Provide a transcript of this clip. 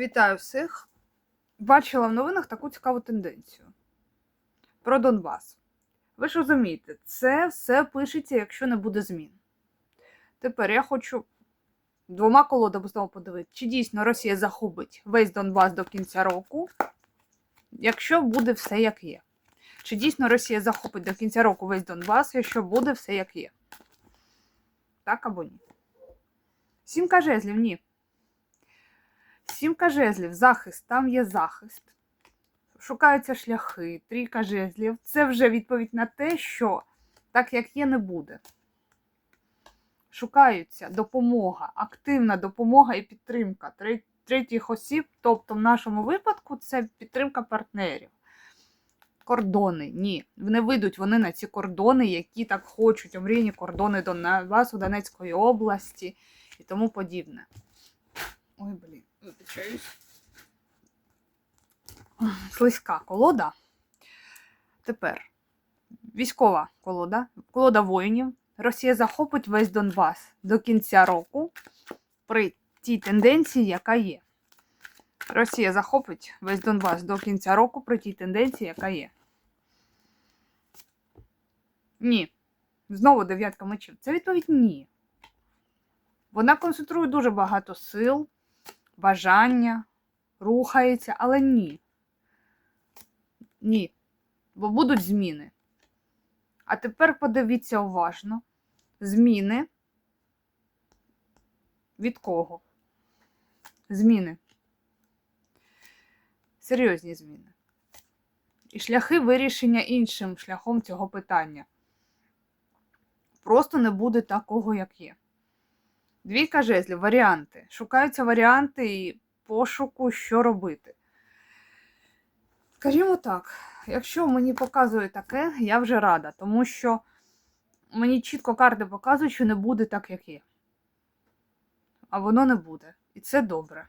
Вітаю всіх. Бачила в новинах таку цікаву тенденцію про Донбас. Ви ж розумієте, це все пишеться, якщо не буде змін. Тепер я хочу двома колодами знову подивитися, чи дійсно Росія захопить весь Донбас до кінця року, якщо буде все як є. Чи дійсно Росія захопить до кінця року весь Донбас, якщо буде все як є? Так або ні? Сімка жезлів, ні. Сімка жезлів, захист, там є захист. Шукаються шляхи, трійка жезлів. Це вже відповідь на те, що так як є, не буде. Шукаються допомога, активна допомога і підтримка третіх осіб, тобто в нашому випадку це підтримка партнерів. Кордони, ні. Не вийдуть вони на ці кордони, які так хочуть, омріяні кордони Донбасу, Донецької області і тому подібне. Ой, блін, вибачаюсь. Слизька колода. Тепер військова колода, колода воїнів. Росія захопить весь Донбас до кінця року при тій тенденції, яка є. Росія захопить весь Донбас до кінця року при тій тенденції, яка є. Ні. Знову дев'ятка мечів. Це відповідь ні. Вона концентрує дуже багато сил, бажання, рухається, але ні. Ні. Бо будуть зміни. А тепер подивіться уважно. Зміни. Від кого? Зміни. Серйозні зміни. І шляхи вирішення іншим шляхом цього питання. Просто не буде такого, як є. Двійка жезлів, варіанти. Шукаються варіанти і пошуку, що робити. Скажімо так, якщо мені показує таке, я вже рада, тому що мені чітко карти показують, що не буде так, як є. А воно не буде. І це добре.